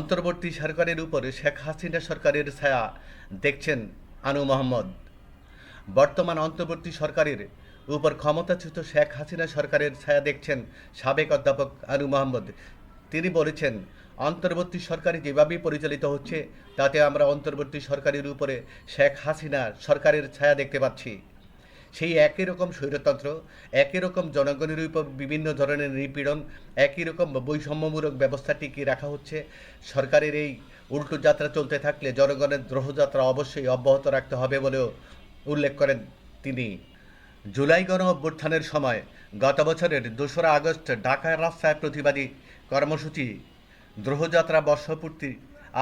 অন্তর্বর্তী সরকারের উপর শেখ হাসিনা সরকারের ছায়া, দেখছেন আনু মোহাম্মদ। বর্তমান অন্তর্বর্তী সরকারের উপর ক্ষমতাচ্যুত শেখ হাসিনা সরকারের ছায়া দেখছেন সাবেক অধ্যাপক আনু মোহাম্মদ। তিনি বলেছেন, অন্তর্বর্তী সরকারি যেভাবে পরিচালিত হচ্ছে, তাতে আমরা অন্তর্বর্তী সরকারের উপরে শেখ হাসিনা সরকারের ছায়া দেখতে পাচ্ছি। সেই একই রকম স্বৈরতন্ত্র, একই রকম জনগণের উপর বিভিন্ন ধরনের নিপীড়ন, একই রকম বৈষম্যমূলক ব্যবস্থা টিকিয়ে রাখা হচ্ছে। সরকারের এই উল্টো যাত্রা চলতে থাকলে জনগণের দ্রোহযাত্রা অবশ্যই অব্যাহত রাখতে হবে বলেও উল্লেখ করেন তিনি। জুলাই গণ অভ্যুত্থানের সময় গত বছরের দোসরা আগস্ট ঢাকার রাস্তায় প্রতিবাদী কর্মসূচি দ্রোহযাত্রা বর্ষপূর্তি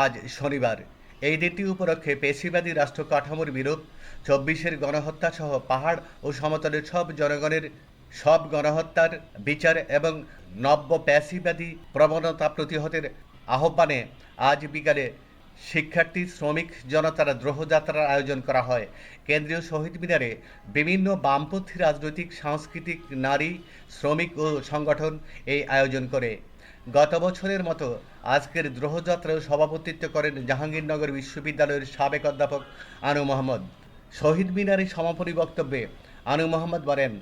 আজ শনিবার। এই দিনটি উপলক্ষে পেশিবাদী রাষ্ট্র কাঠামোর বিরূপ চব্বিশের গণহত্যা সহ পাহাড় ও সমতলের সব জনগণের সব গণহত্যার বিচার এবং নব্য প্যাসিবাদী প্রবণতা প্রতিহতের আহ্বানে আজ বিকালে শিক্ষার্থী, শ্রমিক, জনতার দ্রোহযাত্রার আয়োজন করা হয়। কেন্দ্রীয় শহীদ মিনারে বিভিন্ন বামপন্থী রাজনৈতিক, সাংস্কৃতিক, নারী, শ্রমিক ও সংগঠন এই আয়োজন করে। গত বছরের মতো আজকের দ্রোহযাত্রায় সভাপতিত্ব করেন জাহাঙ্গীরনগর বিশ্ববিদ্যালয়ের সাবেক অধ্যাপক আনু মোহাম্মদ। শহীদ মিনারে সমাপনী বক্তব্যে আনু মোহাম্মদ বলেন,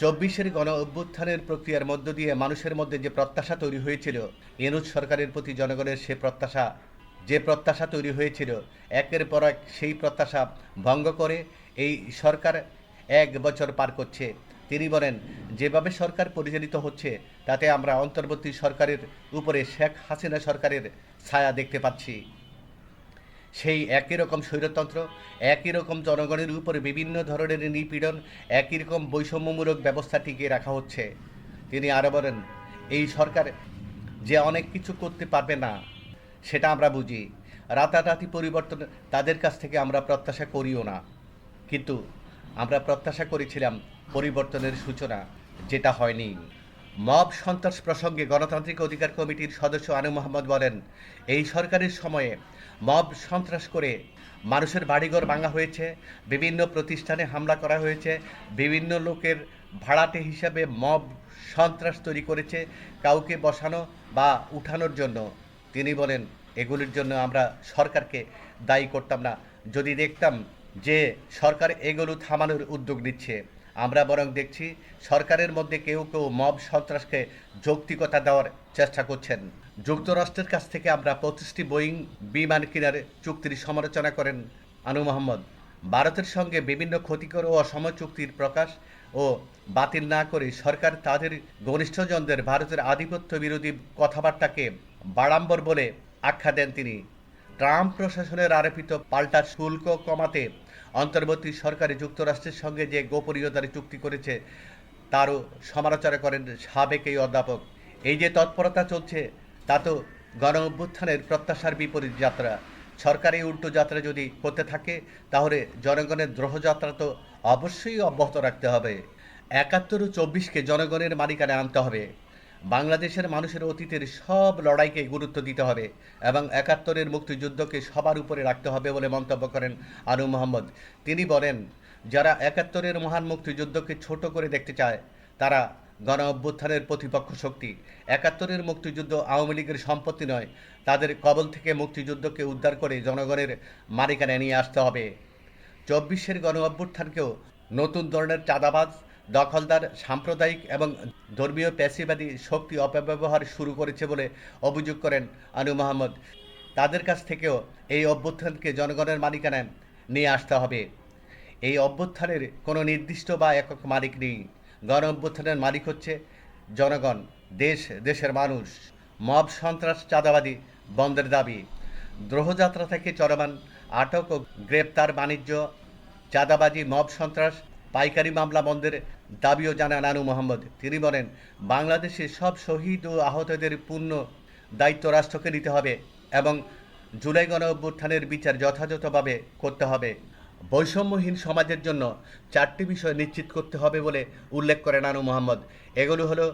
চব্বিশের গণ অভ্যুত্থানের প্রক্রিয়ার মধ্য দিয়ে মানুষের মধ্যে যে প্রত্যাশা তৈরি হয়েছিল এনুজ সরকারের প্রতি জনগণের সে প্রত্যাশা, যে প্রত্যাশা তৈরি হয়েছিল, একের পর এক সেই প্রত্যাশা ভঙ্গ করে এই সরকার এক বছর পার করছে। তিনি বলেন, যেভাবে সরকার পরিচালিত হচ্ছে, তাতে আমরা অন্তর্বর্তী সরকারের উপরে শেখ হাসিনা সরকারের ছায়া দেখতে পাচ্ছি। সেই একই রকম স্বৈরতন্ত্র, একই রকম জনগণের উপরে বিভিন্ন ধরনের নিপীড়ন, একই রকম বৈষম্যমূলক ব্যবস্থা টিকিয়ে রাখা হচ্ছে। তিনি আরও বলেন, এই সরকার যে অনেক কিছু করতে পারবে না, সেটা আমরা বুঝি। রাতারাতি পরিবর্তন তাদের কাছ থেকে আমরা প্রত্যাশা করিও না। কিন্তু আমরা প্রত্যাশা করেছিলাম পরিবর্তনের সূচনা, যেটা হয়নি। মব সন্ত্রাস প্রসঙ্গে গণতান্ত্রিক অধিকার কমিটির সদস্য আনু মোহাম্মদ বলেন, এই সরকারের সময়ে মব সন্ত্রাস করে মানুষের বাড়িঘর ভাঙা হয়েছে, বিভিন্ন প্রতিষ্ঠানে হামলা করা হয়েছে, বিভিন্ন লোকের ভাড়াটে হিসাবে মব সন্ত্রাস তৈরি করেছে, কাউকে বসানো বা উঠানোর জন্য। তিনি বলেন, এগুলির জন্য আমরা সরকারকে দায়ী করতাম না। যদি দেখতাম যে সরকার এগুলো থামানোর উদ্যোগ নিচ্ছে। আমরা বরং দেখছি সরকারের মধ্যে কেউ কেউ মব সন্ত্রাসকে যৌক্তিকতা দেওয়ার চেষ্টা করছেন। যুক্তরাষ্ট্রের কাছ থেকে আমরা পঁচিশটি বোয়িং বিমান কেনার চুক্তির সমালোচনা করেন আনু মোহাম্মদ। ভারতের সঙ্গে বিভিন্ন ক্ষতিকর ও অসম চুক্তির প্রকাশ ও বাতিল না করে সরকার তাদের ঘনিষ্ঠজনদের ভারতের আধিপত্য বিরোধী কথাবার্তাকে বাড়াম্বর বলে আখ্যা দেন তিনি। ট্রাম্প প্রশাসনের আরোপিত পাল্টা শুল্ক কমাতে অন্তর্বর্তী সরকারি যুক্তরাষ্ট্রের সঙ্গে যে গোপনীয়তার চুক্তি করেছে, তারও সমালোচনা করেন সাবেক এই অধ্যাপক। এই যে তৎপরতা চলছে, তা তো গণ অভ্যুত্থানের প্রত্যাশার বিপরীত যাত্রা। সরকারি উল্টো যাত্রা যদি করতে থাকে, তাহলে জনগণের দ্রোহযাত্রা তো অবশ্যই অব্যাহত রাখতে হবে। একাত্তর ও চব্বিশকে জনগণের মালিকানে আনতে হবে। বাংলাদেশের মানুষের অতীতের সব লড়াইকে গুরুত্ব দিতে হবে এবং একাত্তরের মুক্তিযুদ্ধকে সবার উপরে রাখতে হবে বলে মন্তব্য করেন আনু মোহাম্মদ। তিনি বলেন, যারা একাত্তরের মহান মুক্তিযুদ্ধকে ছোট করে দেখতে চায়, তারা গণ অভ্যুত্থানের প্রতিপক্ষ শক্তি। একাত্তরের মুক্তিযুদ্ধ আওয়ামী লীগের সম্পত্তি নয়, তাদের কবল থেকে মুক্তিযুদ্ধকে উদ্ধার করে জনগণের মালিকানে নিয়ে আসতে হবে। চব্বিশের গণ অভ্যুত্থানকেও নতুন ধরনের চাঁদাবাজ দখলদার, সাম্প্রদায়িক এবং ধর্মীয় পেশিবাদী শক্তি অপব্যবহার শুরু করেছে বলে অভিযোগ করেন আনু মোহাম্মদ তাদের কাছ থেকেও এই অভ্যুত্থানকে জনগণের মালিকানায় নিয়ে আসতে হবে। এই অভ্যুত্থানের কোনো নির্দিষ্ট বা একক মালিক নেই। গণ অভ্যুত্থানের মালিক হচ্ছে জনগণ, দেশ, দেশের মানুষ। মব, সন্ত্রাস চাঁদাবাদী বন্ধের দাবি। দ্রোহযাত্রা থেকে চলমান আটক ও গ্রেপ্তার বাণিজ্য, চাঁদাবাজি, মব, সন্ত্রাস, পাইকারি মামলা বন্ধের দাবিও জানান আনু মোহাম্মদ। তিনি বলেন, বাংলাদেশে সব শহীদ ও আহতদের পূর্ণ দায়িত্ব রাষ্ট্রকে নিতে হবে এবং জুলাই গণ অভ্যুত্থানের বিচার যথাযথভাবে করতে হবে। বৈষম্যহীন সমাজের জন্য চারটি বিষয় নিশ্চিত করতে হবে বলে উল্লেখ করেন আনু মোহাম্মদ। এগুলো হলো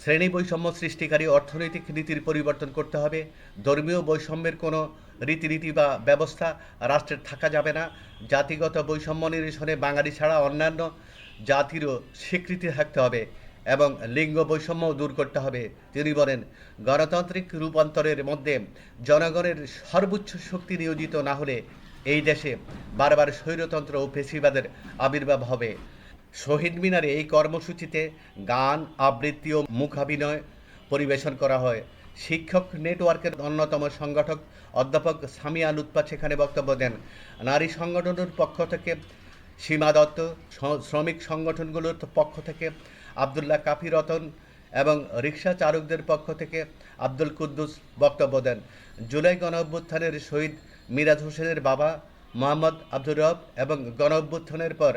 শ্রেণি বৈষম্য সৃষ্টিকারী অর্থনৈতিক নীতির পরিবর্তন করতে হবে। ধর্মীয় বৈষম্যের কোনো রীতিনীতি বা ব্যবস্থা রাষ্ট্রের থাকা যাবে না। জাতিগত বৈষম্য নিরসনে বাঙালি ছাড়া অন্যান্য জাতিরও স্বীকৃতি থাকতে হবে এবং লিঙ্গ বৈষম্য দূর করতে হবে। তিনি বলেন, গণতান্ত্রিক রূপান্তরের মধ্যে জনগণের সর্বোচ্চ শক্তি নিয়োজিত না হলে এই দেশে বারবার স্বৈরতন্ত্র ও ফেসিবাদের আবির্ভাব হবে। শহীদ মিনারে এই কর্মসূচিতে গান, আবৃত্তি ও মুখাভিনয় পরিবেশন করা হয়। শিক্ষক নেটওয়ার্কের অন্যতম সংগঠক অধ্যাপক সামিয়া লুৎপা সেখানে বক্তব্য দেন। নারী সংগঠনের পক্ষ থেকে সীমা দত্ত শ্রমিক সংগঠনগুলোর পক্ষ থেকে আবদুল্লাহ কাফি রতন এবং রিক্সা চালকদের পক্ষ থেকে আব্দুল কুদ্দুস বক্তব্য দেন। জুলাই গণ শহীদ মিরাজ হোসেনের বাবা মোহাম্মদ আব্দুর রব এবং গণ পর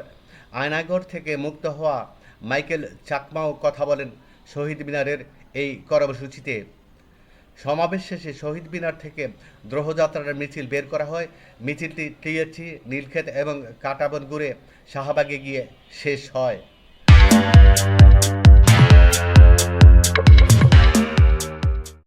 আয়নাগর থেকে মুক্ত হওয়া মাইকেল চাকমাও কথা বলেন শহীদ মিনারের এই কর্মসূচিতে। সমাবেশ শেষে শহীদ মিনার থেকে দ্রোহযাত্রার মিছিল বের করা হয়। মিছিলটি টিএসি নীলক্ষেত এবং কাটাবন ঘুরে শাহবাগে গিয়ে শেষ হয়।